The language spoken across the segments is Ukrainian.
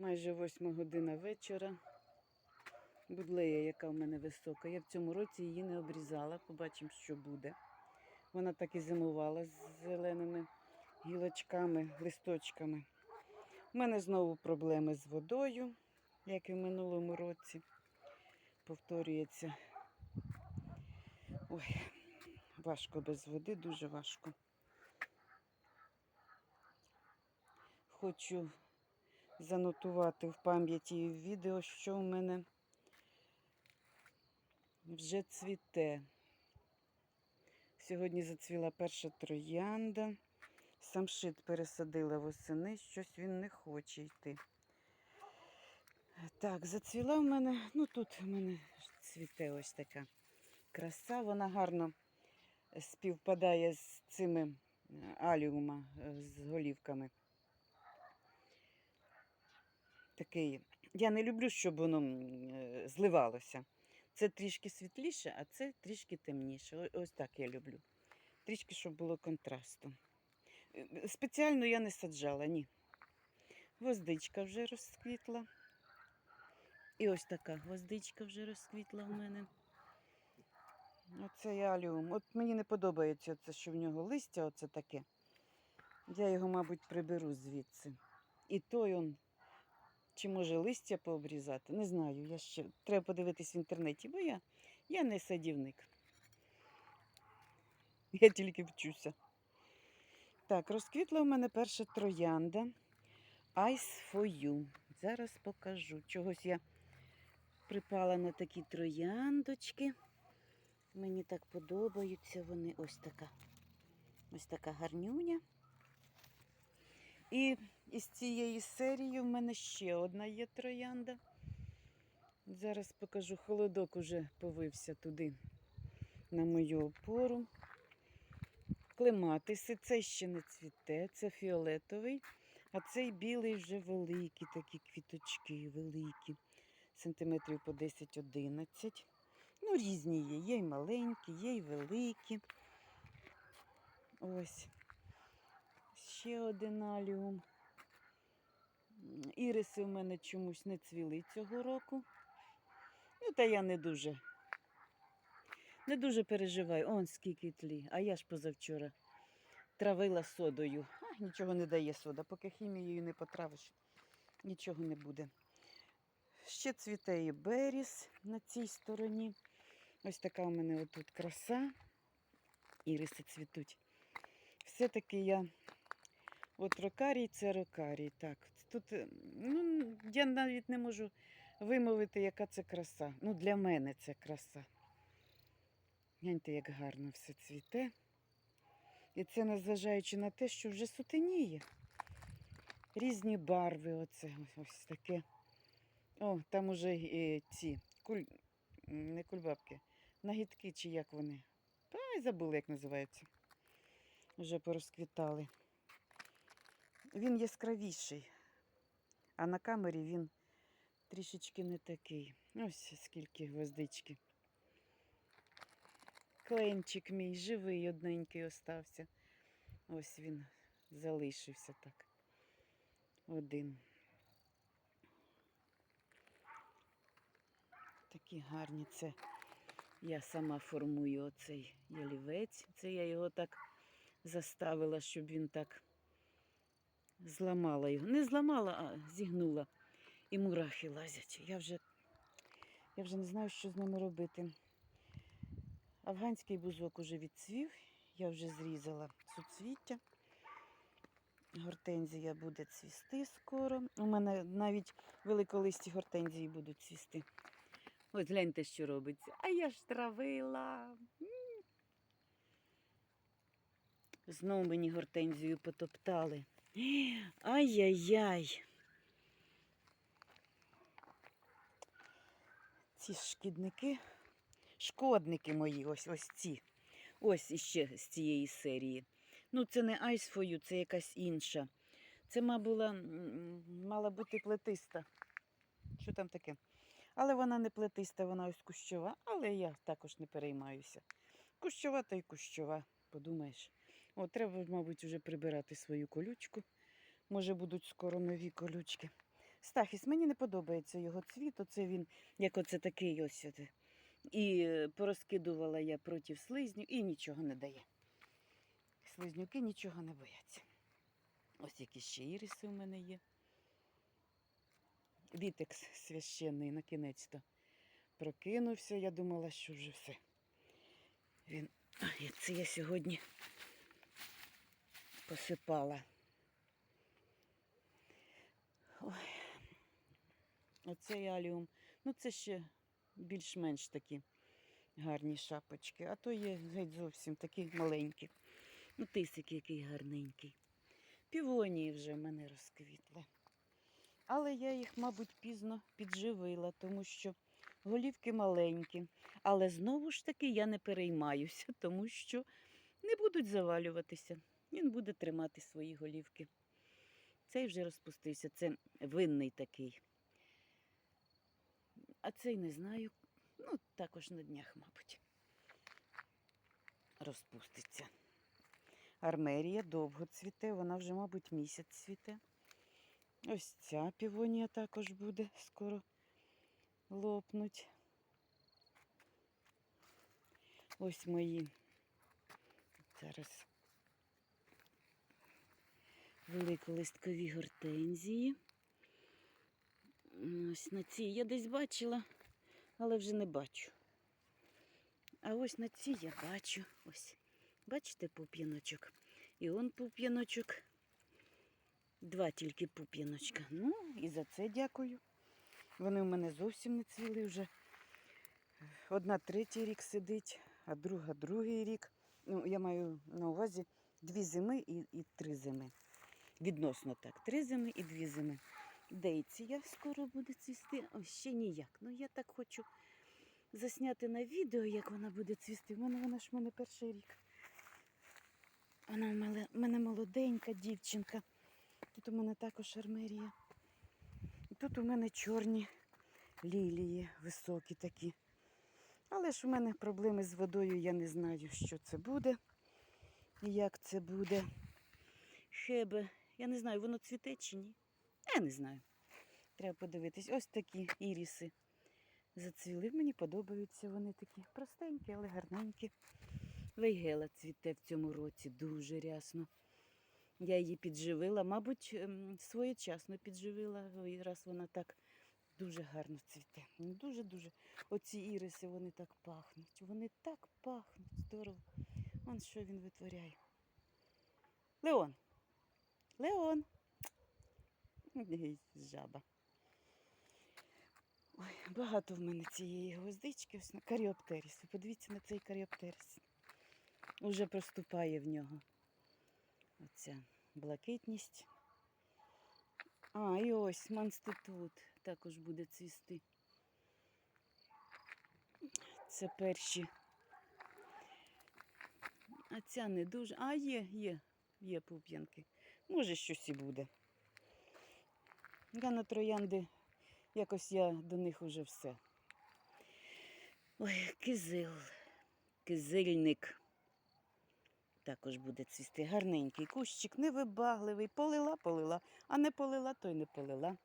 Майже восьма година вечора. Будлея, яка в мене висока. Я в цьому році її не обрізала. Побачимо, що буде. Вона так і зимувала з зеленими гілочками, листочками. У мене знову проблеми з водою, як і в минулому році. Повторюється. Ой, важко без води, дуже важко. Хочу занотувати в пам'яті і в відео, що в мене вже цвіте. Сьогодні зацвіла перша троянда. Самшит пересадила восени, щось він не хоче йти. Так, зацвіла в мене, ну тут в мене цвіте ось така краса. Вона гарно співпадає з цими е, аліума е, з голівками. Такий. Я не люблю, щоб воно е, зливалося. Це трішки світліше, а це трішки темніше. Ось так я люблю. Трішки, щоб було контрасту. Е, Спеціально я не саджала, ні. Гвоздичка вже розквітла. І ось така гвоздичка вже розквітла в мене. Оце аліум. От мені не подобається це, що в нього листя оце таке. Я його, мабуть, приберу звідси. І той он, чи може листя пообрізати, не знаю. Я ще треба подивитись в інтернеті, бо я, я не садівник. Я тільки вчуся. Так, розквітла в мене перша троянда. Ice for you. Зараз покажу. Чогось я припала на такі трояндочки. Мені так подобаються вони. Ось така. Ось така гарнюня. І із цієї серії в мене ще одна є троянда. Зараз покажу, холодок уже повився туди на мою опору. Клематиси, це ще не цвіте, це фіолетовий, а цей білий вже великі такі квіточки, великі, сантиметрів по 10-11. Ну, різні є, є й маленькі, є й великі. Ось. Ще один аліум. Іриси в мене чомусь не цвіли цього року. Ну, та я не дуже. Не дуже переживаю. Он скільки тлі. А я ж позавчора травила содою. А, нічого не дає сода. Поки хімією не потравиш, нічого не буде. Ще цвіте і беріс на цій стороні. Ось така у мене отут краса. Іриси цвітуть. Все-таки я. От рокарій це рокарій. Так, тут е, ну, я навіть не можу вимовити, яка це краса. Ну, для мене це краса. Гляньте, як гарно все цвіте. І це незважаючи на те, що вже сутеніє. Різні барви, оце ось, таке. О, там уже е, ці куль... не кульбабки, нагідки чи як вони. Та й забула, як називаються. Вже порозквітали. Він яскравіший, а на камері він трішечки не такий. Ось скільки гвоздички. Кленчик мій живий, одненький остався. Ось він залишився так. Один. Такі гарні це. Я сама формую оцей ялівець. Це я його так заставила, щоб він так зламала його. Не зламала, а зігнула. І мурахи лазять. Я вже, я вже не знаю, що з ними робити. Афганський бузок уже відцвів, я вже зрізала суцвіття. Гортензія буде цвісти скоро. У мене навіть великолисті гортензії будуть цвісти. Ось гляньте, що робиться. А я ж травила. М. Знов мені гортензію потоптали. Ай-яй-яй. Ці шкідники, шкодники мої, ось ось ці. Ось іще з цієї серії. Ну, це не You, це якась інша. Це ма була, м, мала бути плетиста. Що там таке? Але вона не плетиста, вона ось кущова, але я також не переймаюся. Кущова та й кущова, подумаєш. О, треба, мабуть, вже прибирати свою колючку. Може, будуть скоро нові колючки. Стахіс, мені не подобається його цвіт. Оце він, як оце такий ось. І е, порозкидувала я проти слизню і нічого не дає. Слизнюки нічого не бояться. Ось які ще іриси у мене є. Вітекс священний на кінець-то прокинувся. Я думала, що вже все. Він. Це я сьогодні посипала. Ой. Оцей аліум. Ну, це ще більш-менш такі гарні шапочки. А то є геть зовсім такі маленькі. Ну, тисик який гарненький. Півонії вже в мене розквітли. Але я їх, мабуть, пізно підживила, тому що голівки маленькі. Але знову ж таки я не переймаюся, тому що не будуть завалюватися. Він буде тримати свої голівки. Цей вже розпустився. Це винний такий. А цей не знаю. Ну, також на днях, мабуть. Розпуститься. Армерія довго цвіте, вона вже, мабуть, місяць цвіте. Ось ця півонія також буде скоро лопнуть. Ось мої. Зараз великолисткові гортензії. Ось на цій я десь бачила, але вже не бачу. А ось на цій я бачу. Ось. Бачите пуп'яночок? І он пуп'яночок. Два тільки пуп'яночка. Ну, і за це дякую. Вони в мене зовсім не цвіли вже. Одна третій рік сидить, а друга другий рік. Ну, я маю на увазі дві зими і, і три зими. Відносно так. Три зими і дві зими. Дейція скоро буде цвісти. О, ще ніяк. Ну я так хочу засняти на відео, як вона буде цвісти. У мене вона ж в мене перший рік. Вона в мене, в мене молоденька дівчинка. Тут у мене також армерія. Тут у мене чорні лілії, високі такі. Але ж у мене проблеми з водою, я не знаю, що це буде і як це буде. Хебе, я не знаю, воно цвіте чи ні. Я не знаю. Треба подивитись. Ось такі іріси зацвіли. Мені подобаються вони такі простенькі, але гарненькі. Вейгела цвіте в цьому році дуже рясно. Я її підживила, мабуть, ем, своєчасно підживила, раз вона так дуже гарно цвіте. Дуже-дуже. Оці іриси, вони так пахнуть. Вони так пахнуть. Здорово. Вон що він витворяє. Леон. Леон. Ей, Жаба. Ой, багато в мене цієї гвоздички. Ось на каріоптеріс. Подивіться на цей каріоптеріс. Уже проступає в нього. Оця блакитність. А, і ось манститут також буде цвісти. Це перші. А ця не дуже. А, є, є, є пуп'янки. Може, щось і буде. Я на троянди, якось я до них уже все. Ой, кизил, кизильник також буде цвісти. Гарненький кущик, невибагливий. Полила, полила, а не полила, то й не полила.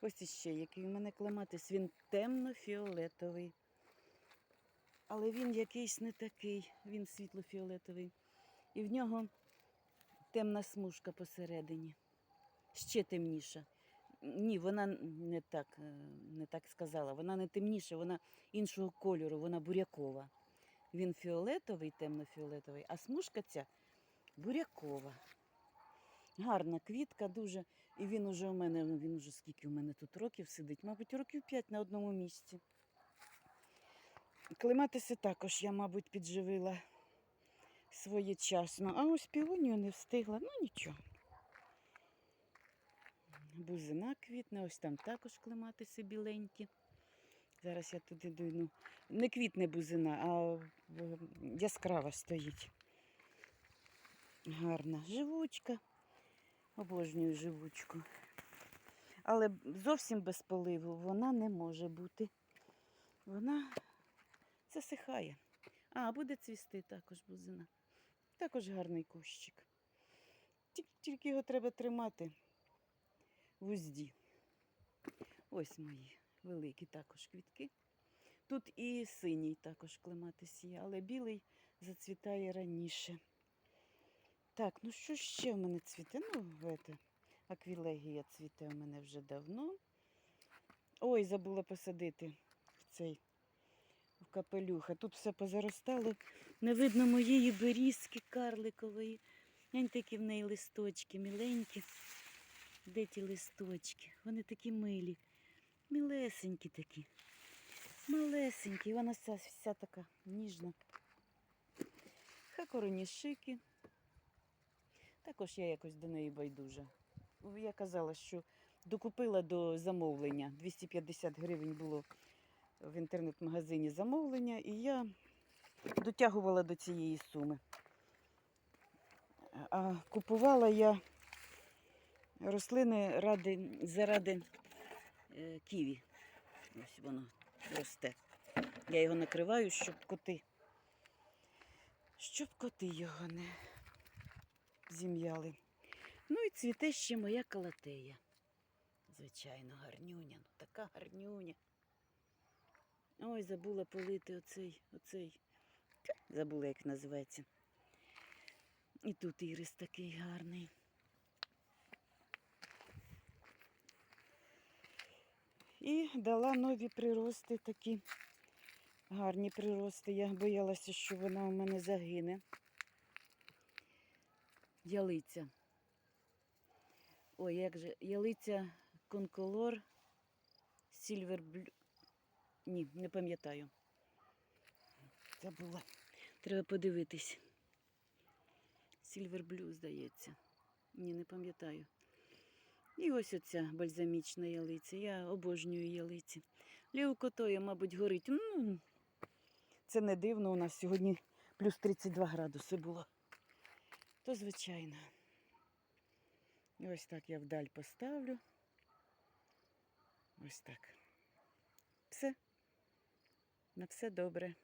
Ось іще, який у мене клематис, він темно-фіолетовий. Але він якийсь не такий, він світло-фіолетовий. І в нього темна смужка посередині. Ще темніша. Ні, вона не так, е, не так сказала. Вона не темніша, вона іншого кольору, вона бурякова. Він фіолетовий, темно-фіолетовий, а смужка ця бурякова. Гарна квітка дуже. І він уже у мене, він уже скільки у мене тут років сидить, мабуть, років 5 на одному місці. Клематиси також я, мабуть, підживила своєчасно. А ось півонію не встигла, ну нічого. Бузина квітне, ось там також клематиси біленькі. Зараз я туди дойду. Не квітне бузина, а яскрава стоїть. Гарна живучка. Обожнюю живучку. Але зовсім без поливу вона не може бути. Вона засихає. А, буде цвісти також бузина. Також гарний кущик. Тільки його треба тримати в узді. Ось мої великі також квітки. Тут і синій також клематис є, але білий зацвітає раніше. Так, ну що ще в мене цвіте? Ну, это, аквілегія цвіте у мене вже давно. Ой, забула посадити в цей в капелюха. Тут все позаростало. Не видно моєї берізки карликової. Глянь такі в неї листочки міленькі. Де ті листочки? Вони такі милі. Мілесенькі такі. Малесенькі. Вона вся, вся така ніжна. Хакоронішики. Також я якось до неї байдужа. Я казала, що докупила до замовлення. 250 гривень було в інтернет-магазині замовлення, і я дотягувала до цієї суми. А купувала я рослини ради, заради е, ківі. Ось воно росте. Я його накриваю, щоб коти. Щоб коти його не зім'яли. Ну і цвіте ще моя калатея. Звичайно, гарнюня. Ну така гарнюня. Ой, забула полити оцей, оцей. Забула, як називається. І тут ірис такий гарний. І дала нові прирости такі гарні прирости. Я боялася, що вона у мене загине. Ялиця. Ой, як же, ялиця конколор Blue. Ні, не пам'ятаю. Забула. Треба подивитись. Silver Blue, здається. Ні, не пам'ятаю. І ось оця бальзамічна ялиця. Я обожнюю ялиці. Леукотоя, мабуть, горить. Ну, це не дивно, у нас сьогодні плюс 32 градуси було. То звичайно. І ось так я вдаль поставлю. Ось так. На все добре.